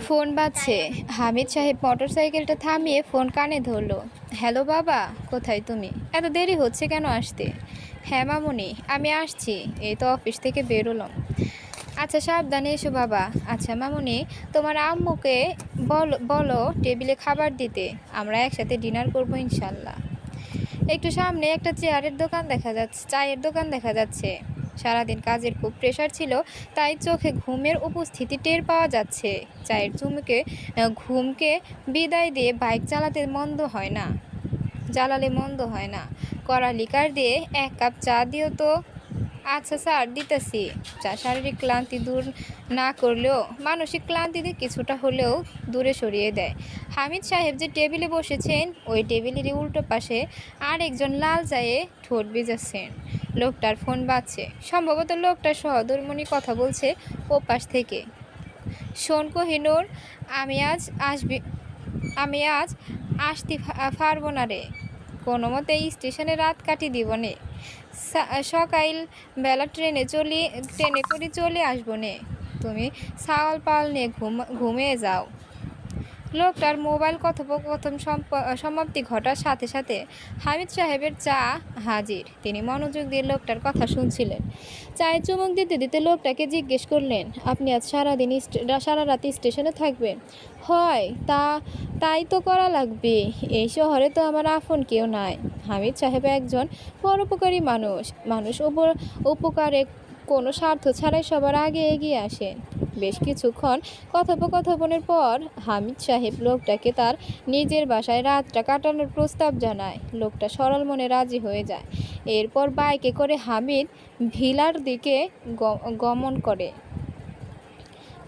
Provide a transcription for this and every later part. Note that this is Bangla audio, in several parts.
ফোন বাজছে। হামিদ সাহেব মোটরসাইকেলটা থামিয়ে ফোন কানে ধরলো। হ্যালো বাবা, কোথায় তুমি? এত দেরি হচ্ছে কেন আসতে? হ্যাঁ মামুনি, আমি আসছি। এই তো অফিস থেকে বেরোলাম। আচ্ছা সাবধানে এসো বাবা। আচ্ছা মামুনি, তোমার আম্মুকে বলো বলো টেবিলে খাবার দিতে। আমরা একসাথে ডিনার করব ইনশাল্লাহ। একটু সামনে একটা চেয়ারের দোকান দেখা যাচ্ছে, চায়ের দোকান দেখা যাচ্ছে। সারাদিন কাজের খুব প্রেশার ছিল, তাই চোখে ঘুমের উপস্থিতি টের পাওয়া যাচ্ছে। চায়ের চুমুকে ঘুমকে বিদায় দিয়ে বাইক চালাতে মন্দ হয় না। জ্বালালে মন্দ হয় না। কড়া লিকার দিয়ে এক কাপ চা দিও তো। আচ্ছা স্যার দিতেছি। চা শারীরিক ক্লান্তি দূর না করলেও, মানসিক ক্লান্তিতে কিছুটা হলেও দূরে সরিয়ে দেয়। হামিদ সাহেব যে টেবিলে বসেছেন, ওই টেবিলেরই উল্টো পাশে আর একজন লাল চায়ে ঠোঁট বেজাচ্ছেন লোকটার ফোন বাজছে। সম্ভবত লোকটা সহদরমণি কথা বলছে ও পাশ থেকে। শোন কোহিনুর, আমি আজ আসবি, আমি আজ আসতে পারব না রে। কোনো মতে স্টেশনে রাত কাটি দিব নে। সকাল বেলা ট্রেনে চলি, ট্রেনে করে চলে আসব নে। তুমি সাওয়াল পাল নিয়ে ঘুম, ঘুমিয়ে যাও। লোকটার মোবাইল কথোপকথন সম্প- সমাপ্তি ঘটার সাথে সাথে হামিদ সাহেবের চা হাজির। তিনি মনোযোগ দিয়ে লোকটার কথা শুনছিলেন। চায়ে চুমুক দিতে দিতে লোকটাকে জিজ্ঞেস করলেন, আপনি আজ সারাদিন সারা রাত স্টেশনে থাকবেন? হয়, তা, তাই তো করা লাগবে। এই শহরে তো আমার আপন কেউ নাই। হামিদ সাহেব একজন পরোপকারী মানুষ। মানুষ উপকারে কোনো স্বার্থ ছাড়াই সবার আগে এগিয়ে আসেন। বেশ কিছুক্ষণ কথোপকথনের পর হামিদ সাহেব লোকটাকে তার নিজের বাসায় রাতটা কাটানোর প্রস্তাব জানায়। লোকটা সরল মনে রাজি হয়ে যায়। এরপর বাইকে করে হামিদ ভিলার দিকে গমন করে।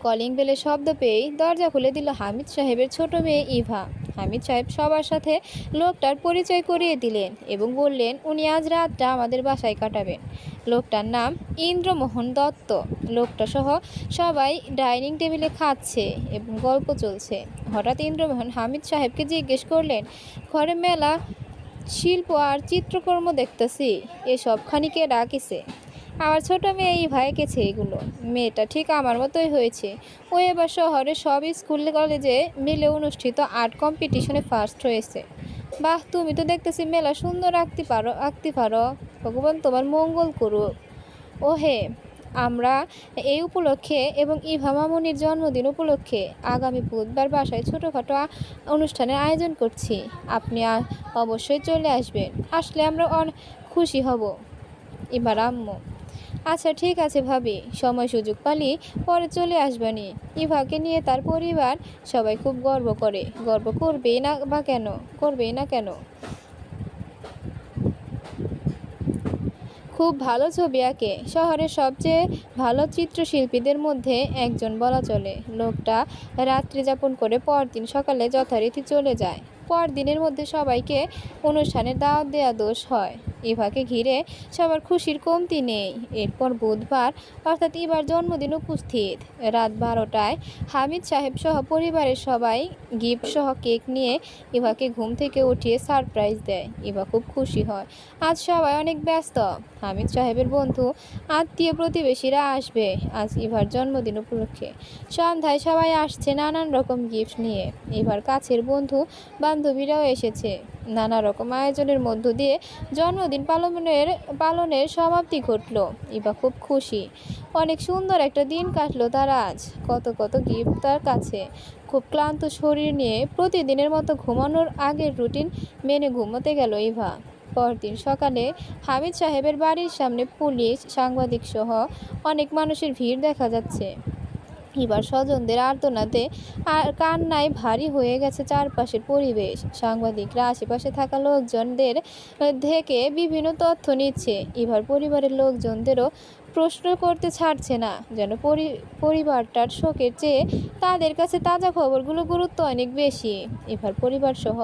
কলিং বেলের শব্দ পেয়েই দরজা খুলে দিল হামিদ সাহেবের ছোট মেয়ে ইভা। হামিদ সাহেব সবার সাথে লোকটার পরিচয় করিয়ে দিলেন এবং বললেন, উনি আজ রাতটা আমাদের বাসায় কাটাবেন। লোকটার নাম ইন্দ্রমোহন দত্ত। লোকটা সহ সবাই ডাইনিং টেবিলে খাচ্ছে এবং গল্প চলছে। হঠাৎ ইন্দ্রমোহন হামিদ সাহেবকে জিজ্ঞেস করলেন, ঘরে মেলা, শিল্প আর চিত্রকর্ম দেখতেছি? এসব খানিকে ডাকিছে। আমার ছোট মেয়ে এই ভাইকেছে এগুলো মেয়েটা ঠিক আমার মতোই হয়েছে। ও এবার শহরে সব স্কুল, কলেজে মিলে অনুষ্ঠিত আর্ট কম্পিটিশনে ফার্স্ট হয়েছে। বাহ, তুমি তো দেখতেছি মেলা সুন্দর আঁকতে পারো আঁকতে পারো। ভগবান তোমার মঙ্গল করুক। ও হে আমরা এই উপলক্ষে এবং ইভা মামুনির জন্মদিন উপলক্ষে আগামী বুধবার বাসায় ছোটোখাটো অনুষ্ঠানের আয়োজন করছি। আপনি অবশ্যই চলে আসবেন। আসলে আমরা অনেক খুশি হব। এবার আম্মু। আচ্ছা ঠিক আছে ভাবি। সময় সুযোগ পালি, পরে চলে আসবানি। ইভাকে নিয়ে তার পরিবার সবাই খুব গর্ব করে। গর্ব করবেই না বা কেন? করবেই না কেন? খুব ভালো ছবি আঁকে। শহরের সবচেয়ে ভালো চিত্রশিল্পীদের মধ্যে একজন বলা চলে। লোকটা রাত্রি যাপন করে পরদিন সকালে যথারীতি চলে যায়। পরদিনের মধ্যে সবাইকে অনুষ্ঠানে দাওয়াত দেওয়া দোষ হয়। ইভাকে ঘিরে সবার খুশির কমতি নেই। এরপর বুধবার, অর্থাৎ এবার জন্মদিন উপস্থিত। রাত বারোটায় হামিদ সাহেব সহ পরিবারের সবাই গিফট সহ কেক নিয়ে ইভাকে ঘুম থেকে উঠিয়ে সারপ্রাইজ দেয়। ইভা খুব খুশি হয়। আজ সবাই অনেক ব্যস্ত। হামিদ সাহেবের বন্ধু, আত্মীয় প্রতিবেশীরা আসবে। আজ ইভার জন্মদিন উপলক্ষে। সন্ধ্যায় সবাই আসছে নানান রকম গিফট নিয়ে। এবার কাছের বন্ধু বান্ধবীরাও এসেছে। নানা রকম আয়োজনের মধ্য দিয়ে জন্মদিন পালনের পালনের সমাপ্তি ঘটলো। ইভা খুব খুশি। অনেক সুন্দর একটা দিন কাটলো তার আজ। কত কত গিফট তার কাছে। খুব ক্লান্ত শরীর নিয়ে প্রতিদিনের মতো ঘুমানোর আগের রুটিন মেনে ঘুমোতে গেল ইভা। পরদিন সকালে হামিদ সাহেবের বাড়ির সামনে পুলিশ সাংবাদিক সহ অনেক মানুষের ভিড় দেখা যাচ্ছে। এবার স্বজনদের আর্তনাতে আর কান্নায় ভারী হয়ে গেছে চারপাশের পরিবেশ। সাংবাদিকরা আশেপাশে থাকা লোকজনদের থেকে বিভিন্ন তথ্য নিচ্ছে। এবার পরিবারের লোকজনদেরও প্রশ্ন করতে ছাড়ছে না, যেন পরি পরিবারটার শোকের চেয়ে তাদের কাছে তাজা খবরগুলো গুরুত্ব অনেক বেশি। এবার পরিবার সহ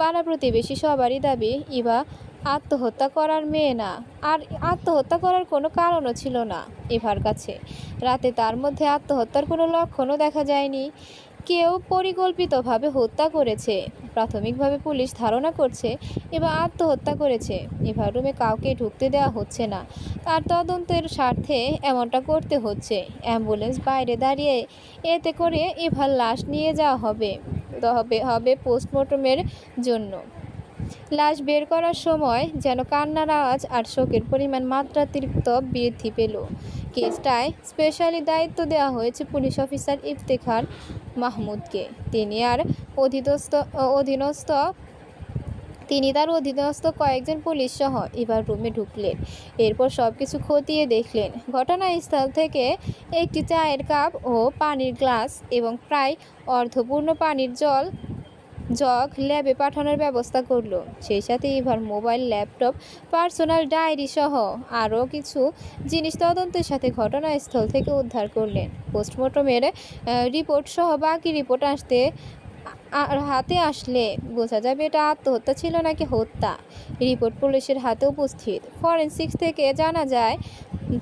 পাড়া প্রতিবেশী সবারই দাবি ইভা আত্মহত্যা করার মেয়ে না। আর আত্মহত্যা করার কোনো কারণও ছিল না এভার কাছে। রাতে তার মধ্যে আত্মহত্যার কোনো লক্ষণও দেখা যায়নি। কেউ পরিকল্পিতভাবে হত্যা করেছে। প্রাথমিকভাবে পুলিশ ধারণা করছে এবার আত্মহত্যা করেছে। এভার রুমে কাউকে ঢুকতে দেওয়া হচ্ছে না। তার তদন্তের স্বার্থে এমনটা করতে হচ্ছে। অ্যাম্বুলেন্স বাইরে দাঁড়িয়ে এতে করে এভার লাশ নিয়ে যাওয়া হবে। হবে হবে পোস্টমর্টমের জন্য। লাশ বের করার সময় যেন কান্নার আওয়াজ আর শোকের পরিমাণ মাত্রাতিরিক্ত বৃদ্ধি পেল। কেসটায় স্পেশালি দায়িত্ব দেওয়া হয়েছে পুলিশ অফিসার ইফতেখার মাহমুদকে। তিনি আর অধীনস্থ অধীনস্থ, তিনি তার অধীনস্থ কয়েকজন পুলিশ সহ এবার রুমে ঢুকলেন। এরপর সব কিছু খতিয়ে দেখলেন। ঘটনাস্থল থেকে একটি চায়ের কাপ ও পানির গ্লাস এবং প্রায় অর্ধপূর্ণ পানির জল জগ ল্যাবে পাঠানোর ব্যবস্থা করল। সেই সাথে এবার মোবাইল, ল্যাপটপ, পার্সোনাল ডায়েরি সহ আরও কিছু জিনিস তদন্তের সাথে ঘটনাস্থল থেকে উদ্ধার করলেন। পোস্টমর্টমের রিপোর্ট সহ বাকি রিপোর্ট আসতে আর হাতে আসলে বোঝা যাবে এটা আত্মহত্যা ছিল নাকি হত্যা। রিপোর্ট পুলিশের হাতে উপস্থিত। ফরেনসিক্স থেকে জানা যায়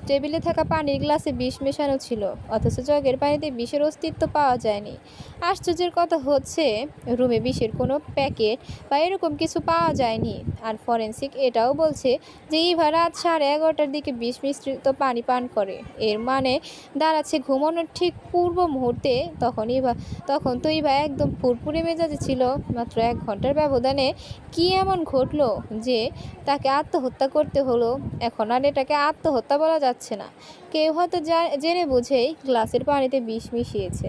টেবিলে থাকা পানির গ্লাসে বিষ মেশানো ছিল, অথচ জগের পানিতে বিষের অস্তিত্ব পাওয়া যায়নি। আশ্চর্যের কথা হচ্ছে, রুমে বিষের কোনো প্যাকেট বা এরকম কিছু পাওয়া যায়নি। আর ফরেনসিক এটাও বলছে যে ইভা রাত সাড়ে এগারোটার দিকে বিষ মিশ্রিত পানি পান করে। এর মানে দাঁড়াচ্ছে ঘুমানোর ঠিক পূর্ব মুহূর্তে, তখন ইভা, তখন তো ইভা একদম ফুরফুরে মেজাজে ছিল। মাত্র এক ঘণ্টার ব্যবধানে কি এমন ঘটলো যে তাকে আত্মহত্যা করতে হলো? এখন আর এটাকে আত্মহত্যা বলা যাচ্ছে না। কেউ হয়তো জেনে বুঝেই গ্লাসের পানিতে বিষ মিশিয়েছে।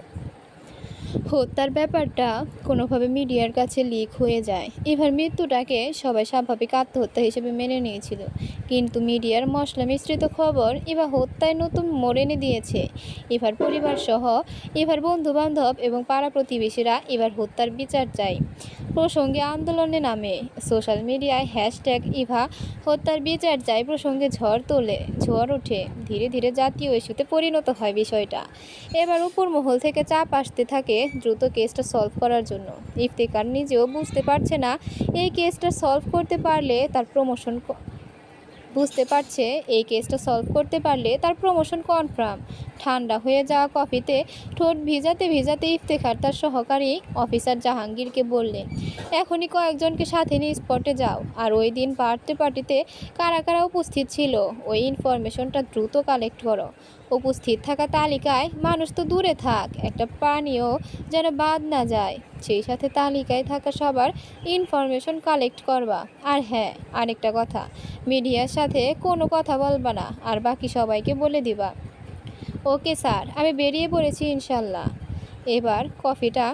হত্যার ব্যাপারটা কোনোভাবে মিডিয়ার কাছে লিক হয়ে যায়। এবার মৃত্যুটাকে সবাই স্বাভাবিক আত্মহত্যা হিসেবে মেনে নিয়েছিল। কিন্তু মিডিয়ার মশলা মিশ্রিত খবর এবার হত্যায় নতুন মোড় এনে দিয়েছে। এবার পরিবার সহ এবার বন্ধু বান্ধব এবং পাড়া প্রতিবেশীরা এবার হত্যার বিচার চায়। প্রসঙ্গে আন্দোলনে নামে। সোশ্যাল মিডিয়ায় হ্যাশট্যাগ ইভা হত্যার বিচার চাই প্রসঙ্গে ঝড় তোলে, ঝড় ওঠে। ধীরে ধীরে জাতীয় ইস্যুতে পরিণত হয় বিষয়টা। এবার উপর মহল থেকে চাপ আসতে থাকে দ্রুত কেসটা সলভ করার জন্য। ইফতেকার নিজেও বুঝতে পারছে না, এই কেসটা সলভ করতে পারলে তার প্রমোশন বুঝতে পারছে এই কেসটা সলভ করতে পারলে তার প্রমোশন কনফার্ম ঠান্ডা হয়ে যাওয়া কফিতে ঠোঁট ভিজাতে ভিজাতে ইফতেখার তার সহকারী অফিসার জাহাঙ্গীরকে বললেন, এখনই কয়েকজনকে সাথে নিয়ে স্পটে যাও। আর ওই দিন পার্টি পার্টিতে কারা কারা উপস্থিত ছিল, ওই ইনফরমেশনটা দ্রুত কালেক্ট করো। উপস্থিত থাকা তালিকায় মানুষ তো দূরে থাক, একটা পানীয় যেন বাদ না যায়। সেই সাথে তালিকায় থাকা সবার ইনফরমেশন কালেক্ট করবা। আর হ্যাঁ আরেকটা কথা, মিডিয়ার সাথে কোনো কথা বলবা না, আর বাকি সবাইকে বলে দিবা। ওকে স্যার, আমি বেরিয়ে পড়েছি ইনশাল্লাহ। এবার কফিটা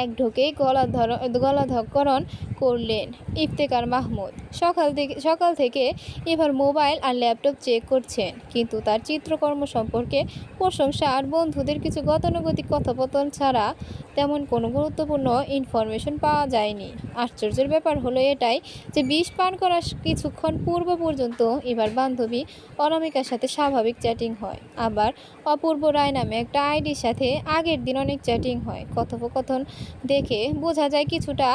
এক ঢোকেই গলা ধর গলাধকরণ করলেন ইফতেকার মাহমুদ। সকাল থেকে সকাল থেকে এবার মোবাইল আর ল্যাপটপ চেক করছেন, কিন্তু তার চিত্রকর্ম সম্পর্কে প্রশংসা আর বন্ধুদের কিছু গতানুগতিক কথোপকথন ছাড়া তেমন কোনো গুরুত্বপূর্ণ ইনফরমেশন পাওয়া যায়নি। আশ্চর্যের ব্যাপার হলো এটাই যে বিষ পান করার কিছুক্ষণ পূর্ব পর্যন্ত এবার বান্ধবী অনামিকার সাথে স্বাভাবিক চ্যাটিং হয়। আবার অপূর্ব রায় নামে একটা আইডির সাথে আগের দিন অনেক চ্যাটিং হয়। কথোপকথন দেখে বোঝা যায় কিছুটা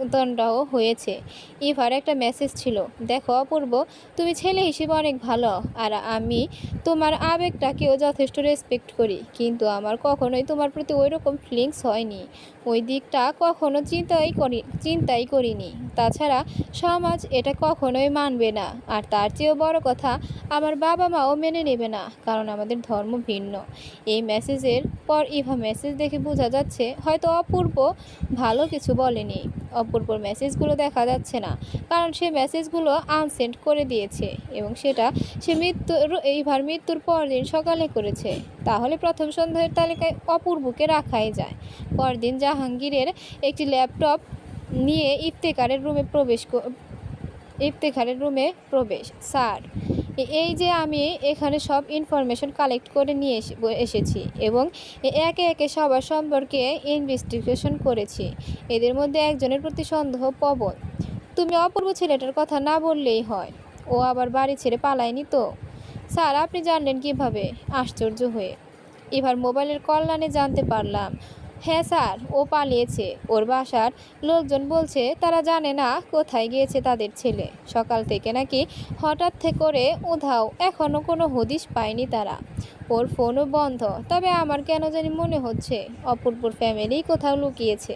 বাগবিতণ্ডাও হয়েছে। ইভার একটা মেসেজ ছিল, দেখো অপূর্ব, তুমি ছেলে হিসেবে অনেক ভালো আর আমি তোমার আবেগটাকেও যথেষ্ট রেসপেক্ট করি, কিন্তু আমার কখনোই তোমার প্রতি ওই রকম ফিলিংস হয়নি। ওই দিকটা কখনো চিন্তাই করি, চিন্তাই করিনি। তাছাড়া সমাজ এটা কখনোই মানবে না, আর তার চেয়েও বড় কথা, আমার বাবা মাও মেনে নেবে না, কারণ আমাদের ধর্ম ভিন্ন। এই মেসেজের পর ইভা মেসেজ দেখে বোঝা যাচ্ছে, হয়তো অপূর্ব ভালো কিছু বলেনি। অপূর্বর মেসেজগুলো দেখা যাচ্ছে না। কারণ সে মেসেজগুলো আনসেন্ড করে দিয়েছে এবং সেটা সে মৃত্যুর, এইবার মৃত্যুর পরদিন সকালে করেছে। তাহলে প্রথম সন্দেহের তালিকায় অপূর্বকে রাখাই যায়। পরদিন জাহাঙ্গীরের একটি ল্যাপটপ নিয়ে ইফতেকারের রুমে প্রবেশ ইফতেখারের রুমে প্রবেশ। স্যার এই যে আমি এখানে সব ইনফরমেশন কালেক্ট করে নিয়ে এসে- এসেছি এবং একে একে সবার সম্পর্কে ইনভেস্টিগেশন করেছি। এদের মধ্যে একজনের প্রতি সন্দেহ পবন তুমি অপূর্ব ছেলেটার কথা না বললেই হয়। ও আবার বাড়ি ছেড়ে পালায়নি তো? স্যার, আপনি জানলেন কীভাবে? আশ্চর্য হয়ে। এবার মোবাইলের কল্যাণে জানতে পারলাম। হ্যাঁ স্যার, ও পালিয়েছে। ওর বাসার লোকজন বলছে তারা জানে না কোথায় গিয়েছে তাদের ছেলে। সকাল থেকে নাকি হঠাৎ থেকে করে উধাও এখনও কোনো হদিশ পায়নি তারা। ওর ফোনও বন্ধ, তবে আমার কেন জানি মনে হচ্ছে অপূর্বর ফ্যামিলি কোথাও লুকিয়েছে।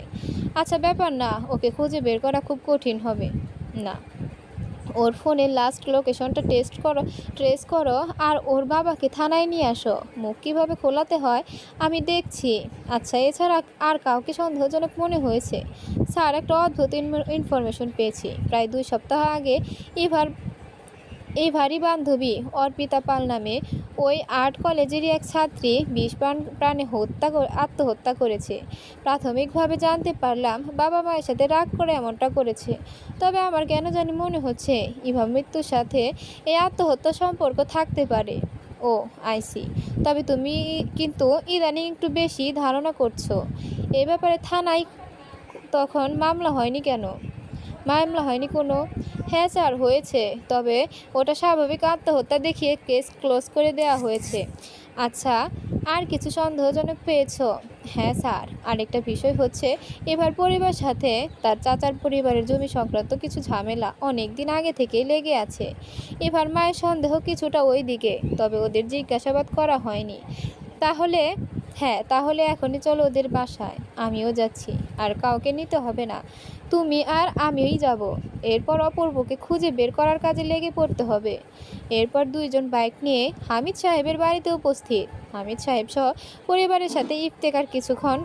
আচ্ছা ব্যাপার না, ওকে খুঁজে বের করা খুব কঠিন হবে। না। ওর ফোনের লাস্ট লোকেশনটা টেস্ট করো ট্রেস করো আর ওর বাবাকে থানায় নিয়ে আসো। মুখ কীভাবে খোলাতে হয় আমি দেখছি। আচ্ছা এছাড়া আর কাউকে সন্দেহজনক মনে হয়েছে? স্যার, একটা অদ্ভুত ইনফরমেশন পেয়েছি। প্রায় দুই সপ্তাহ আগে ইভার এই ভারী বান্ধবী অর্পিতা পাল নামে ওই আর্ট কলেজেরই এক ছাত্রী বিষ প্রাণ হত্যা আত্মহত্যা করেছে। প্রাথমিকভাবে জানতে পারলাম বাবা মায়ের সাথে রাগ করে এমনটা করেছে। তবে আমার কেন জানি মনে হচ্ছে ইভা মৃত্যুর সাথে এই আত্মহত্যা সম্পর্ক থাকতে পারে। ও আইসি তবে তুমি কিন্তু ইদানিং একটু বেশি ধারণা করছ। এ ব্যাপারে থানায় তখন মামলা হয়নি কেন? মামলা হয়নি কোনো হ্যাঁ স্যার হয়েছে, তবে ওটা স্বাভাবিক আত্মহত্যা দেখিয়ে কেস ক্লোজ করে দেওয়া হয়েছে। আচ্ছা আর কিছু সন্দেহজনক পেয়েছ? হ্যাঁ স্যার, আরেকটা বিষয় হচ্ছে, এবার পরিবার সাথে তার চাচার পরিবারের জমি সংক্রান্ত কিছু ঝামেলা অনেক দিন আগে থেকেই লেগে আছে। এবার মায়ের সন্দেহ কিছুটা ওই দিকে তবে ওদের জিজ্ঞাসাবাদ করা হয়নি। তাহলে হ্যাঁ তাহলে এখনই চলো ওদের বাসায়, আমিও যাচ্ছি, আর কাউকে নিতে হবে না। তুমি আর আমিই যাব। এরপর অপূর্বকে খুঁজে বের করার কাজে লেগে পড়তে হবে। এরপর দুইজন বাইক নিয়ে হামিদ সাহেবের বাড়িতে উপস্থিত। হামিদ সাহেব সহ পরিবারের সাথে ইফতেকার কিছুক্ষণ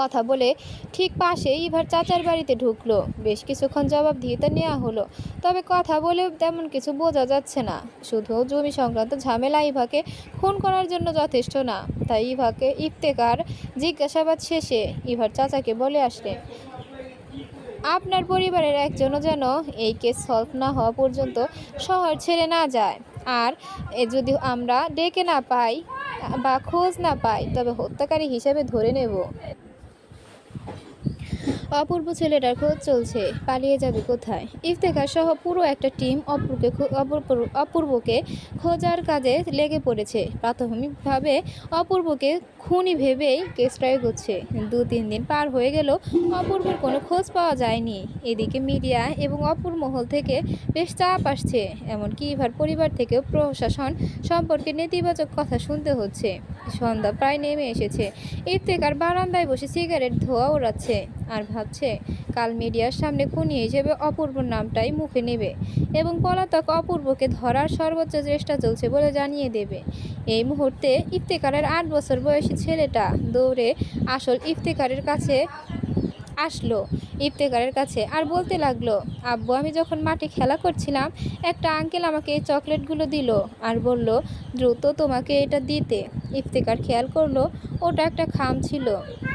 কথা বলে ঠিক পাশে ইভার চাচার বাড়িতে ঢুকলো। বেশ কিছুক্ষণ জবাবদিহিতা নেওয়া হলো, তবে কথা বলেও তেমন কিছু বোঝা যাচ্ছে না। শুধু জমি সংক্রান্ত ঝামেলা ইভাকে খুন করার জন্য যথেষ্ট না, তাই ইভাকে ইফতেকার জিজ্ঞাসাবাদ শেষে ইভার চাচাকে বলে আসলেন আপনার পরিবারের একজনও যেন এই কেস সলভ না হওয়া পর্যন্ত শহর ছেড়ে না যায়। আর যদি আমরা ডেকে না পাই বা খোঁজ না পাই, তবে হত্যাকারী হিসেবে ধরে নেব। অপূর্ব ছেলেটার খোঁজ চলছে, পালিয়ে যাবে কোথায়? ইফতেখার সহ পুরো একটা টিম অপূর্বকে অপূর্ব- অপূর্বকে খোঁজার কাজে লেগে পড়েছে। প্রাথমিকভাবে অপূর্বকে খুনি ভেবেই কেসটা এগোচ্ছে দু তিন দিন পার হয়ে গেল, অপূর্বের কোনো খোঁজ পাওয়া যায়নি। এদিকে মিডিয়া এবং অপূর মহল থেকে বেশ চাপ আসছে, এমনকি ইভার পরিবার থেকেও প্রশাসন সম্পর্কে নেতিবাচক কথা শুনতে হচ্ছে। সন্ধ্যা প্রায় নেমে এসেছে। ইফতেকার বারান্দায় বসে সিগারেট ধোয়া ওড়াচ্ছে। আর ভাবছে। কাল মিডিয়ার সামনে খুনি হিসেবে অপূর্বর নামটাই মুখে নেবে এবং পলাতক অপূর্বকে ধরার সর্বোচ্চ চেষ্টা চলছে বলে জানিয়ে দেবে। এই মুহূর্তে ইফতেকারের আট বছর বয়সী ছেলেটা দৌড়ে আসল ইফতেকারের কাছে আসলো। ইফতেকারের কাছে আর বলতে লাগল, আব্বু, আমি যখন মাঠে খেলা করছিলাম, একটা আঙ্কেল আমাকে এই চকলেটগুলো দিল আর বলল, দ্রুত তোমাকে এটা দিতে। ইফতেকার খেয়াল করল, ওটা একটা খাম ছিল।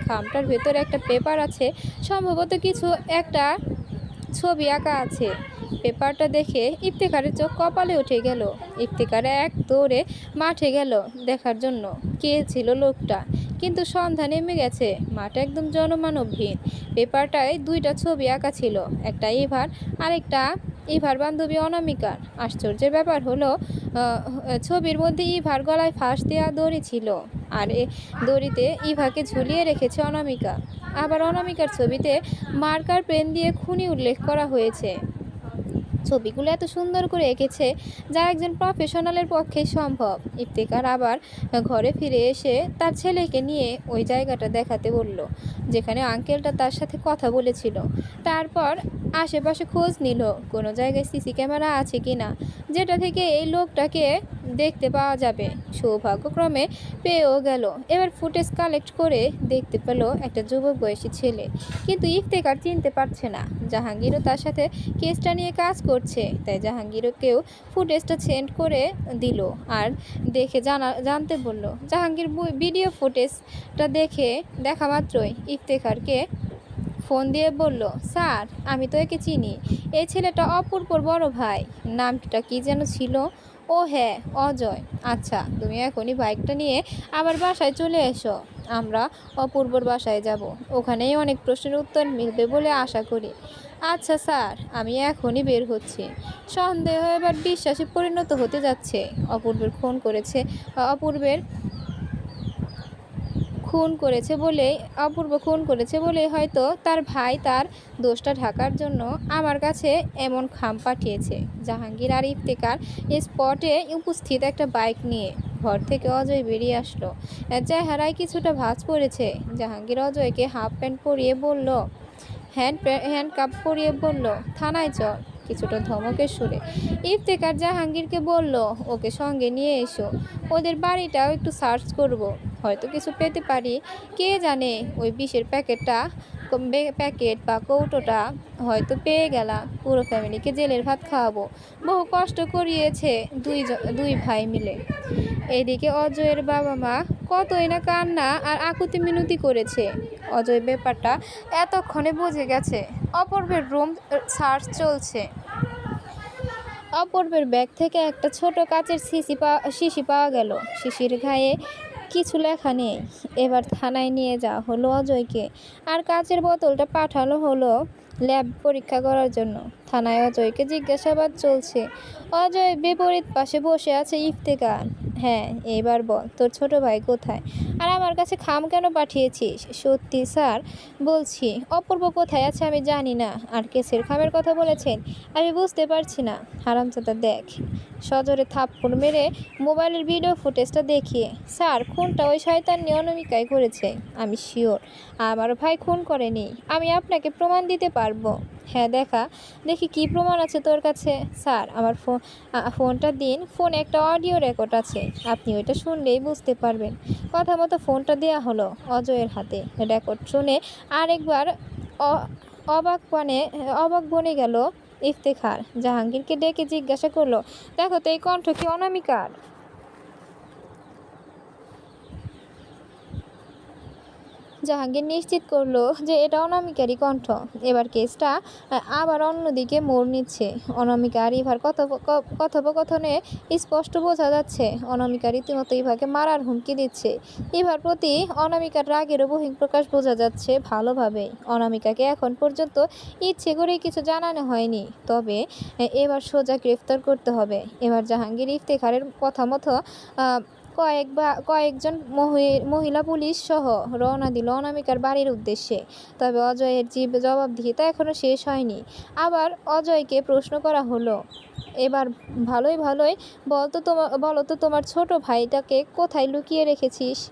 খামটার ভেতরে একটা পেপার আছে। সম্ভবত কিছু একটা ছবি আঁকা আছে। পেপারটা দেখে ইফতেকারের চোখ কপালে উঠে গেল। ইফতেকারে এক দৌড়ে মাঠে গেল দেখার জন্য। কে ছিল লোকটা? কিন্তু সন্ধ্যা নেমে গেছে। মাঠ একদম জনমানবহীন পেপারটায় দুইটা ছবি আঁকা ছিল। একটা ইভার আরেকটা ইভার বান্ধবী অনামিকার। আশ্চর্যের ব্যাপার হলো ছবির মধ্যে ইভার গলায় ফাঁস দেওয়া দড়ি ছিল। আর এ দড়িতে ইভাকে ঝুলিয়ে রেখেছে অনামিকা। আবার অনামিকার ছবিতে মার্কার পেন দিয়ে খুনি উল্লেখ করা হয়েছে। ছবিগুলো এত সুন্দর করে এঁকেছে যা একজন প্রফেশনালের পক্ষে সম্ভব। ইফতেকার আবার ঘরে ফিরে এসে তার ছেলেকে নিয়ে ওই জায়গাটা দেখাতে বলল, যেখানে আঙ্কেলটা তার সাথে কথা বলেছিল। তারপর আশেপাশে খোঁজ নিল, কোনো জায়গায় সিসি ক্যামেরা আছে কি না যেটা থেকে এই লোকটাকে দেখতে পাওয়া যাবে। সৌভাগ্যক্রমে পেয়েও গেল। এবার ফুটেজ কালেক্ট করে দেখতে পেল একটা যুবক বয়সী ছেলে। কিন্তু ইফতেকার চিনতে পারছে না। জাহাঙ্গীরও তার সাথে কেসটা নিয়ে কাজ করছে। তাই জাহাঙ্গীরকেও ফুটেজটা সেন্ড করে দিল আর দেখে জানা, জানতে বলল, জাহাঙ্গীর ভিডিও ফুটেজটা দেখে দেখা মাত্রই ইফতেখারকে ফোন দিয়ে বলল, স্যার, আমি তো একে চিনি। এই ছেলেটা অপূর্বর বড় ভাই। নামটা কি যেন ছিল ও হ্যাঁ অজয়। আচ্ছা তুমি এখনই বাইকটা নিয়ে আবার বাসায় চলে এসো। আমরা অপূর্বর বাসায় যাব। ওখানেই অনেক প্রশ্নের উত্তর মিলবে বলে আশা করি। আচ্ছা স্যার, আমি এখনই বের হচ্ছি। সন্দেহ এবার বিশ্বাসে পরিণত হতে যাচ্ছে। অপূর্বের ফোন করেছে। অপূর্বের খুন করেছে বলেই, অপূর্ব খুন করেছে বলেই হয়তো তার ভাই তার দোষটা ঢাকার জন্য আমার কাছে এমন খাম পাঠিয়েছে। জাহাঙ্গীর আর ইফতেকার স্পটে উপস্থিত একটা বাইক নিয়ে ঘর থেকে অজয় বেরিয়ে আসলো। চেহারায় কিছুটা ভাঁজ পড়েছে। জাহাঙ্গীর অজয়কে হাফ প্যান্ট পরিয়ে বলল, হ্যান্ড হ্যান্ড কাপ পরিয়ে বলল, থানায় চল। কিছুটা ধমকের সুরে ইফতেকার জাহাঙ্গীরকে বলল, ওকে সঙ্গে নিয়ে এসো। ওদের বাড়িটাও একটু সার্চ করব। হয়তো কিছু পেতে পারি। কে জানে ওই বিষের প্যাকেটটা প্যাকেট বা কৌটোটা হয়তো পেয়ে গেলাম। পুরো ফ্যামিলিকে জেলের ভাত খাওয়াবো। বহু কষ্ট করিয়েছে দুই দুই ভাই মিলে। এদিকে অজয়ের বাবা মা কতই না কান্না আর আকুতি মিনতি করেছে। অজয় ব্যাপারটা এতক্ষণে বুঝে গেছে। অপূর্বের রুম সার্চ চলছে। অপূর্বের ব্যাগ থেকে একটা ছোট কাচের শিশি পাওয়া শিশি পাওয়া গেল। শিশির গায়ে কিছু লেখা নেই। এবার থানায় নিয়ে যাওয়া হলো অজয়কে আর কাচের বোতলটা পাঠানো হলো ল্যাব পরীক্ষা করার জন্য। থানায় অজয়কে জিজ্ঞাসাবাদ চলছে। অজয় বিপরীত পাশে বসে আছে ইফতেকার হ্যাঁ এবার বল, তোর ছোট ভাই কোথায়? আর আমার কাছে খাম কেন পাঠিয়েছিস? সত্যি, স্যার, বলছি, অপূর্ব কোথায় আছে আমি জানি না। আর কেসের খামের কথা বলেছেন? আমি বুঝতে পারছি না। হারামজাদা দেখ। সজোরে থাপ্পড় মেরে মোবাইলের ভিডিও ফুটেজটা দেখিয়ে স্যার, খুনটা ওই শয়তান নিয়নমিকাই করেছে। আমি শিওর, আমার ভাই খুন করেনি। আমি আপনাকে প্রমাণ দিতে পারব। হ্যাঁ দেখা। দেখি কি প্রমাণ আছে তোর কাছে? স্যার, আমার ফোন ফোনটা দিন। ফোনে একটা অডিও রেকর্ড আছে। আপনি ওইটা শুনলেই বুঝতে পারবেন। কথা মতো ফোনটা দেওয়া হলো অজয়ের হাতে। রেকর্ড শুনে আরেকবার অবাক পানে অবাক বনে গেল ইফতেখার। জাহাঙ্গীরকে ডেকে জিজ্ঞাসা করল, দেখো তো এই কণ্ঠ কি অনামিকার? জাহাঙ্গীর নিশ্চিত করল যে এটা অনামিকারই কণ্ঠ। এবার কেসটা আবার অন্যদিকে মোড় নিচ্ছে। অনামিকা ইভার কথোপ- কথোপকথনে স্পষ্ট বোঝা যাচ্ছে, অনামিকা রীতিমতো ইভাকে মারার হুমকি দিচ্ছে। ইভার প্রতি অনামিকার রাগেরও বহিঃপ্রকাশ বোঝা যাচ্ছে ভালোভাবে। অনামিকাকে এখন পর্যন্ত ইচ্ছে করেই কিছু জানানো হয়নি। তবে এবার সোজা গ্রেফতার করতে হবে। এবার জাহাঙ্গীর ইফতেখারের কথা মতো কয়েক বা, কয়েকজন মহি- মহিলা পুলিশ সহ রওনা দিল অনামিকার বাড়ির উদ্দেশ্যে। তবে অজয়ের জীব, জবাবদিহিতা এখনও শেষ হয়নি। আবার অজয়কে প্রশ্ন করা হলো, এবার ভালোই ভালোই, বলতো তোমার বলো তো তোমার ছোট ভাইটাকে কোথায় লুকিয়ে রেখেছিস?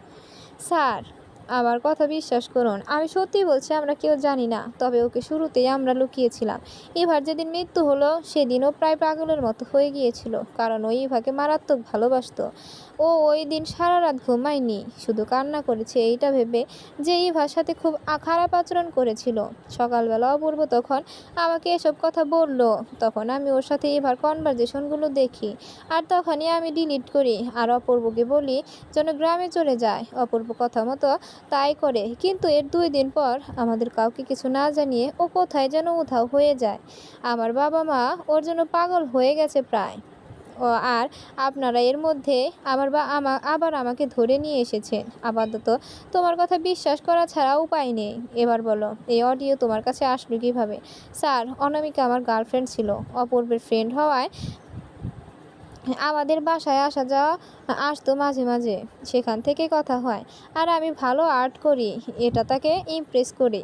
স্যার, আমার কথা বিশ্বাস করুন, আমি সত্যি বলছি আমরা কেউ জানি না, তবে ওকে শুরুতেই আমরা লুকিয়েছিলাম। এবার যেদিন মৃত্যু হলো, সেদিনও প্রায় পাগলের মতো হয়ে গিয়েছিল, কারণ ওই ইভাকে মারাত্মক ভালোবাসতো। ও ওই দিন সারা রাত ঘুমায়নি। শুধু কান্না করেছে, এইটা ভেবে যে ইভার সাথে খুব খারাপ আচরণ করেছিল। সকালবেলা অপূর্ব তখন আমাকে এসব কথা বলল। তখন আমি ওর সাথে ইভার কনভারজেশনগুলো দেখি। আর তখনই আমি ডিলিট করি। আর অপূর্বকে বলি যেন গ্রামে চলে যায়। অপূর্ব কথা মতো তাই করে। কিন্তু এর দুই দিন পর আমাদের কাউকে কিছু না জানিয়ে ও কোথায় যেন উধাও হয়ে যায়। আমার বাবা মা ওর জন্য পাগল হয়ে গেছে প্রায়। আর আপনারা এর মধ্যে আবার বা আমা, আবার আমাকে ধরে নিয়ে এসেছেন। আপাতত তোমার কথা বিশ্বাস করা ছাড়া উপায় নেই। এবার বলো, এই অডিও তোমার কাছে আসলো কীভাবে? স্যার, অনামিকা আমার গার্লফ্রেন্ড ছিল। অপূর্বের ফ্রেন্ড হওয়ায় আমাদের বাসায় আসা যাওয়া আসতো মাঝে মাঝে। সেখান থেকে কথা হয়। আর আমি ভালো আর্ট করি। এটা তাকে ইমপ্রেস করি।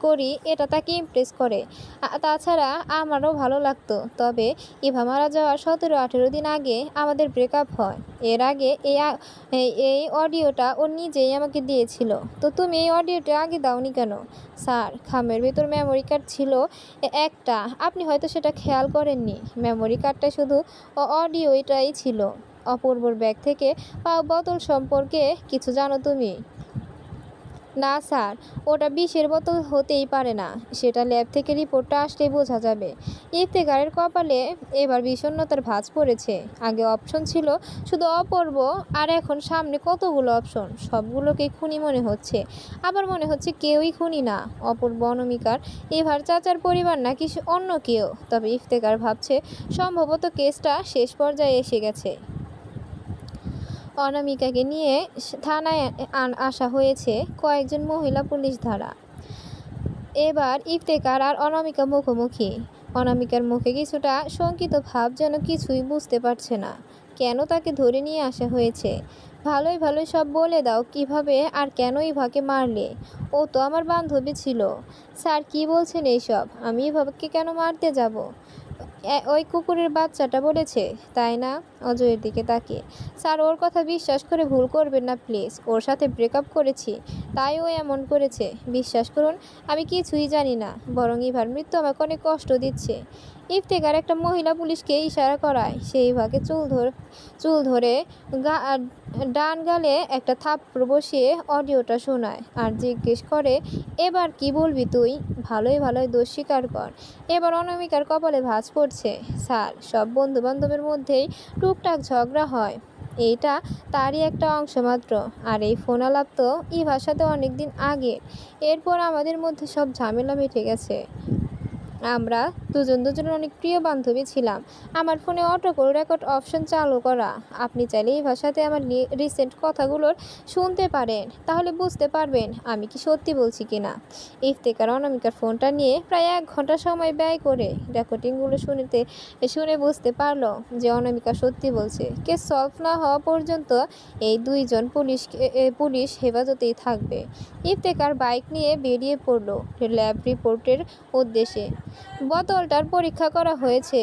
করি, এটা তাকে ইমপ্রেস করে। তাছাড়া আমারও ভালো লাগতো। তবে ইভা মারা যাওয়ার সতেরো, আঠেরো দিন আগে আমাদের ব্রেকআপ হয়। এর আগে এই এই- অডিওটা ও নিজেই আমাকে দিয়েছিল। তো তুমি এই অডিওটা আগে দাওনি কেন? স্যার, খামের ভেতর মেমোরি কার্ড ছিল একটা। আপনি হয়তো সেটা খেয়াল করেননি। মেমোরি কার্ডটা শুধু অডিও এটাই ছিল। অপূর্বর ব্যাগ থেকে পাওয়া বোতল সম্পর্কে কিছু জানো তুমি? না, স্যার। ওটা বিষের বোতল হতেই পারে না। সেটা ল্যাব থেকে রিপোর্টটা আসলেই বোঝা যাবে। ইফতেকারের কপালে এবার বিষণ্ণতার ভাঁজ পড়েছে। আগে অপশন ছিল শুধু অপূর্ব, আর এখন সামনে কতগুলো অপশন? সবগুলোকেই খুনি মনে হচ্ছে। আবার মনে হচ্ছে কেউই খুনি না। অপূর্ব অনমিকার এবার চাচার পরিবার নাকি সে অন্য কেউ? তবে ইফতেকার ভাবছে সম্ভবত কেসটা শেষ পর্যায়ে এসে গেছে। অনামিকাকে নিয়ে থানায় আসা হয়েছে কয়েকজন মহিলা পুলিশ ধারা এবার ইফতেকার আর অনামিকা মুখোমুখি। অনামিকার মুখে কিছুটা শঙ্কিত ভাব যেন কিছুই বুঝতে পারছে না। কেন তাকে ধরে নিয়ে আসা হয়েছে? ভালোই ভালোই সব বলে দাও, কীভাবে আর কেন ইভাকে মারলে? ও তো আমার বান্ধবী ছিল। স্যার কি বলছেন এইসব? আমি ইভাকে কেন মারতে যাব? ওই কুকুরের বাচ্চাটা বলেছে, তাই না? অজয়ের দিকে তাকিয়ে। স্যার, ওর কথা বিশ্বাস করে ভুল করবেন না, প্লিজ। ওর সাথে ব্রেকআপ করেছি, তাই ও এমন করেছে। বিশ্বাস করুন, আমি কিছুই জানি না, বরং ইভার মৃত্যু আমাকে অনেক কষ্ট দিচ্ছে। ইফতেকার একটা মহিলা পুলিশকে ইশারা করায়, সেই ইভাকে চুল ধর, চুল ধরে গা ডান গালে একটা থাপ্পড় বসিয়ে অডিওটা শোনায় আর জিজ্ঞেস করে, এবার কি বলবি তুই? ভালোই ভালোই দোষ স্বীকার কর। এবার অনামিকার কপালে ভাঁজ পড়ছে। স্যার, সব বন্ধু বান্ধবের মধ্যেই টুকটাক ঝগড়া হয়। এইটা তারই একটা অংশ মাত্র। আর এই ফোন আলাপ তো ইভার সাথে অনেক দিন আগে এরপর আমাদের মধ্যে সব ঝামেলা মিটে গেছে। আমরা দুজন দুজনের অনেক প্রিয় বান্ধবী ছিলাম। আমার ফোনে অটো কল রেকর্ড অপশন চালু করা। আপনি চাইলে এই ভাষাতে আমার রিসেন্ট কথাগুলোর শুনতে পারেন। তাহলে বুঝতে পারবেন আমি কি সত্যি বলছি কিনা। ইফতেকার অনামিকার ফোনটা নিয়ে প্রায় এক ঘণ্টা সময় ব্যয় করে রেকর্ডিংগুলো শুনতে, শুনে বুঝতে পারল যে অনামিকা সত্যি বলছে। কেস সলভ না হওয়া পর্যন্ত এই দুইজন পুলিশ পুলিশ হেফাজতেই থাকবে। ইফতেকার বাইক নিয়ে বেরিয়ে পড়ল ল্যাব রিপোর্টের উদ্দেশ্যে। বোতলটার পরীক্ষা করা হয়েছে।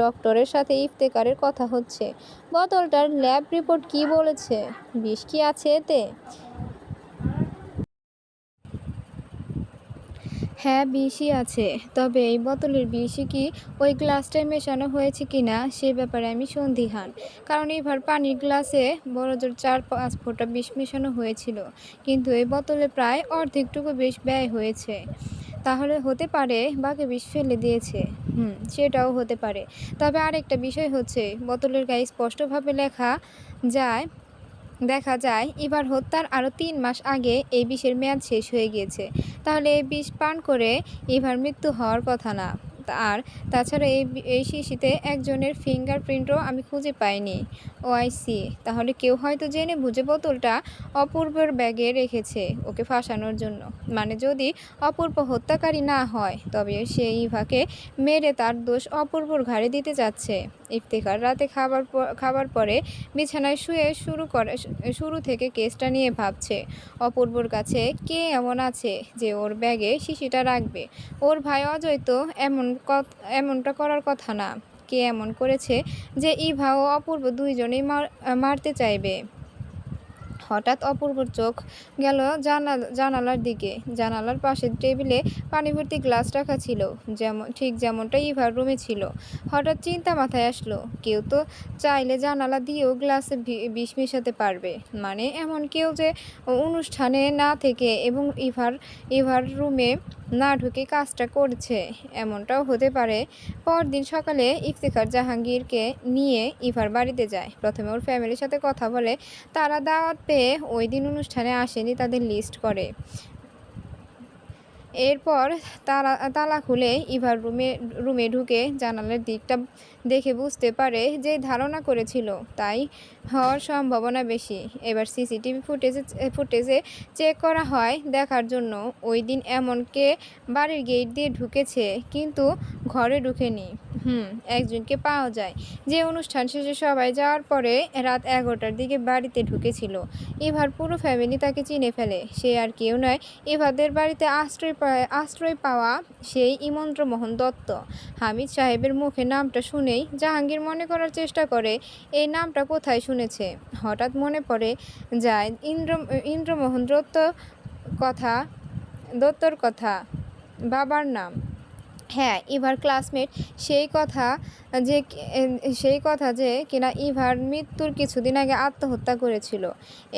ডক্টরের সাথে ইফতেকারের কথা হচ্ছে। বোতলটার ল্যাব রিপোর্ট কি বলেছে? বিষ কি আছে এতে? হ্যাঁ বিষই আছে। তবে এই বোতলের বিষই কি ওই গ্লাসটায় মেশানো হয়েছে কি না, সে ব্যাপারে আমি সন্দিহান। কারণ এবার পানির গ্লাসে বড় জোর চার পাঁচ ফোঁটা বিষ মেশানো হয়েছিল। কিন্তু এই বোতলে প্রায় অর্ধেকটুকু বিষ ব্যয় হয়েছে। তাহলে হতে পারে, বাঘে বিষ ফেলে দিয়েছে। হুম, সেটাও হতে পারে। তবে আরেকটা বিষয় হচ্ছে, বোতলের গায়ে স্পষ্টভাবে লেখা যায়, দেখা যায়, এবার হত্যার আরও তিন মাস আগে এই বিষের মেয়াদ শেষ হয়ে গিয়েছে। তাহলে এই বিষ পান করে এবার মৃত্যু হওয়ার কথা না। আর তাছাড়া এই এই শিশিতে একজনের ফিঙ্গার প্রিন্টও আমি খুঁজে পাইনি। O I C. তাহলে কেউ হয়তো জেনে বুঝে বোতলটা অপূর্বর ব্যাগে রেখেছে ওকে ফাঁসানোর জন্য। মানে যদি অপূর্ব হত্যাকারী না হয়, তবে সে ইভাকে মেরে তার দোষ অপূর্বর ঘাড়ে দিতে যাচ্ছে। ইফতেখার। রাতে খাবার খাবার পরে বিছানায় শুয়ে শুরু করে, শুরু থেকে কেসটা নিয়ে ভাবছে, অপূর্বর কাছে কে এমন আছে যে ওর ব্যাগে শিশিটা রাখবে? ওর ভাই অজয় তো এমন এমনটা করার কথা না। কে এমন করেছে যে ইভা ও অপূর্ব দুইজনেই মার- মারতে চাইবে? হঠাৎ অপূর্বর চোখ গেল জানাল জানালার দিকে। জানালার পাশের টেবিলে পানি ভর্তি গ্লাস রাখা ছিল, যেমন, ঠিক যেমনটা ইভার রুমে ছিল। হঠাৎ চিন্তা মাথায় আসলো, কেউ তো চাইলে জানালা দিয়েও গ্লাসে বিষ মেশাতে পারবে। মানে এমন কেউ যে অনুষ্ঠানে না থেকে এবং ইভার ইভার রুমে না ঢুকে কাজটা করছে। এমনটাও হতে পারে। পরদিন সকালে ইফতেখার জাহাঙ্গীরকে নিয়ে ইভার বাড়িতে যায়। প্রথমে ওর ফ্যামিলির সাথে কথা বলে, তারা দাওয়াত পেয়ে ওই দিন অনুষ্ঠানে আসেনি তাদের লিস্ট করে। এরপর তালা তালা খুলে ইভার রুমে রুমে ঢুকে জানালের দিকটা দেখে বুঝতে পারে যে ধারণা করেছিল, তাই হওয়ার সম্ভাবনা বেশি। এবার সিসিটিভি ফুটেজে ফুটেজে চেক করা হয় দেখার জন্য। ওই দিন এমনকে বাড়ির গেট দিয়ে ঢুকেছে, কিন্তু ঘরে ঢুকেনি। হুম, একজনকে পাওয়া যায়। যে অনুষ্ঠান শেষে সবাই যাওয়ার পরে রাত এগারোটার দিকে বাড়িতে ঢুকেছিল। এবার পুরো ফ্যামিলি তাকে চিনে ফেলে। সে আর কেউ নয়, এভাদের বাড়িতে আশ্রয় আশ্রয় পাওয়া সেই ইমন্দ্র মোহন দত্ত। হামিদ সাহেবের মুখে নামটা শুনেই জাহাঙ্গীর মনে করার চেষ্টা করে, এই নামটা কোথায় শুনেছে? হঠাৎ মনে পড়ে যায়, ইন্দ্র, ইন্দ্রমোহন দত্ত কথা, দত্তর কথা, বাবার নাম। হ্যাঁ ইভার ক্লাসমেট, সেই কথা যে, সেই কথা যে কিনা ইভার মৃত্যুর কিছুদিন আগে আত্মহত্যা করেছিল।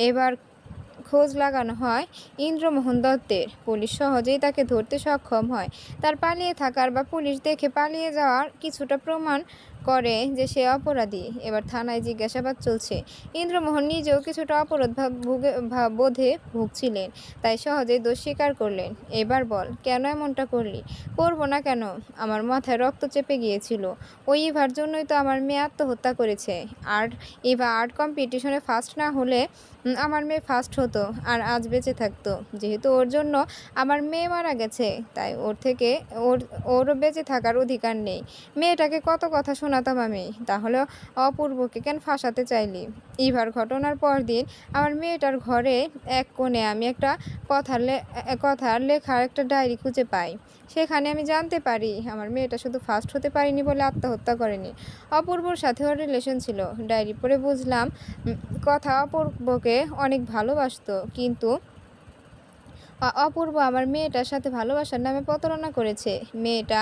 এবার খোঁজ লাগানো হয় ইন্দ্রমোহন দত্তের। পুলিশ সহজেই তাকে ধরতে সক্ষম হয়। তার পালিয়ে থাকার বা পুলিশ দেখে পালিয়ে যাওয়ার কিছুটা প্রমাণ করে যে সে অপরাধী। এবার থানায় জিজ্ঞাসাবাদ চলছে। ইন্দ্রমোহন নিজেও কিছুটা অপরাধ বোধে ভুগছিলেন, তাই সহজেই দোষ স্বীকার করলেন। এবার বল, কেন এমনটা করলি? করব না কেন? আমার মাথায় রক্ত চেপে গিয়েছিল। ওই ইভার জন্যই তো আমার মেয়ে আত্মহত্যা করেছে। আর্ট ইভা আর্ট কম্পিটিশনে ফার্স্ট না হলে আমার মেয়ে ফার্স্ট হতো আর আজ বেঁচে থাকতো। যেহেতু ওর জন্য আমার মেয়ে মারা গেছে, তাই ওর থেকে ওর, ওরও বেঁচে থাকার অধিকার নেই। মেয়েটাকে কত কথা শোনাতাম আমি, তাহলে অপূর্বকে কেন ফাঁসাতে চাইলি? ইভার ঘটনার পর দিন আমার মেয়েটার ঘরে এক কোণে আমি একটা কথার কথার লেখার একটা ডায়েরি খুঁজে পাই। সেখানে আমি জানতে পারি আমার মেয়েটা শুধু ফার্স্ট হতে পারেনি বলে আত্মহত্যা করেনি। অপূর্বর সাথে ওর রিলেশন ছিল। ডায়েরি পড়ে বুঝলাম কথা অপূর্বকে অনেক ভালোবাসত। কিন্তু অপূর্ব আমার মেয়েটার সাথে ভালোবাসার নামে প্রতারণা করেছে। মেয়েটা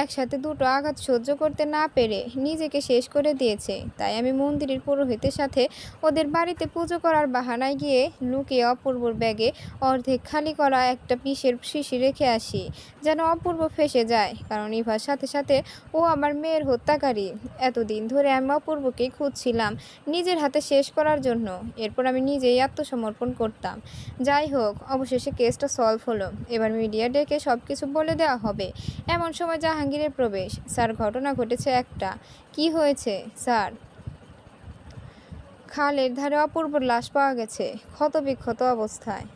একসাথে দুটো আঘাত সহ্য করতে না পেরে নিজেকে শেষ করে দিয়েছে। তাই আমি মন্দিরের পুরোহিতের সাথে ওদের বাড়িতে পুজো করার বাহানায় গিয়ে লুকিয়ে অপূর্বর ব্যাগে অর্ধেক খালি করা একটা পিসের শিশি রেখে আসি, যেন অপূর্ব ফেসে যায়। কারণ ইভার সাথে সাথে ও আমার মেয়ের হত্যাকারী। এতদিন ধরে আমি অপূর্বকেই খুঁজছিলাম নিজের হাতে শেষ করার জন্য। এরপর আমি নিজেই আত্মসমর্পণ করতাম। যাই হোক, অবশেষে কেসটা সলভ হলো। এবার মিডিয়া ডেকে সব কিছু বলে দেওয়া হবে। এমন সময় জাহাঙ্গীরের প্রবেশ। স্যার, ঘটনা ঘটেছে একটা। কি হয়েছে, স্যার? খালের ধারে অপূর্ব লাশ পাওয়া গেছে। ক্ষত বিক্ষত অবস্থায়।